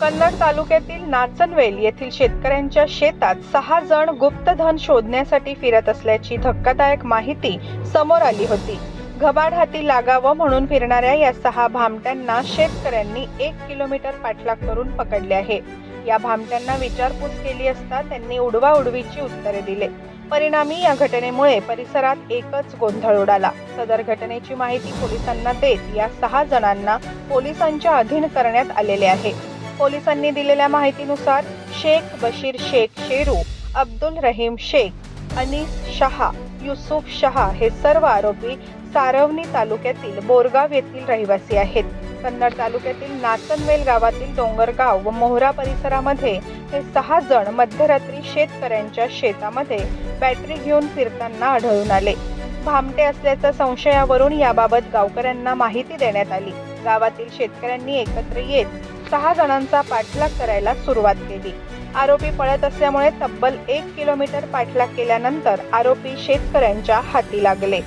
कन्नड तालुक्यातील नाचनवेल येथील शेतकऱ्यांच्या शेतात सहा जण गुप्तधन शोधण्यासाठी फिरत असल्याची धक्कादायक माहिती समोर आली होती. घबाड हाती लागावं म्हणून फिरणाऱ्या या सहा भामट्यांना शेतकऱ्यांनी एक किलोमीटर पाठलाग करून पकडले आहे. या भामट्यांना विचारपूस केली असता त्यांनी उडवा उडवीची उत्तरे दिले. परिणामी या घटनेमुळे परिसरात एकच गोंधळ उडाला. सदर घटनेची माहिती पोलिसांना देत या सहा जणांना पोलिसांच्या अधीन करण्यात आलेले आहे. पोलिसांनी दिलेल्या माहितीनुसार शेख बशीर शेख शेरू अब्दुल रहीम शेख अनीस शहा युसुफ शहा हे सर्व आरोपी सारवणी तालुक्यातील बोरगाव येथील रहिवासी आहेत. कन्नड तालुक्यातील नाचनवेल गावातील डोंगरगाव व मोहरा परिसरामध्ये हे सहा जण मध्यरात्री शेतकऱ्यांच्या शेतामध्ये बॅटरी घेऊन फिरताना आढळून आले. भामटे असल्याच्या संशयावरून याबाबत गावकऱ्यांना माहिती देण्यात आली. गावातील शेतकऱ्यांनी एकत्र येत सहा जणांचा पाठलाग करायला सुरुवात केली. आरोपी पळत असल्यामुळे तब्बल एक किलोमीटर पाठलाग केल्यानंतर आरोपी शेतकऱ्यांच्या हाती लागले.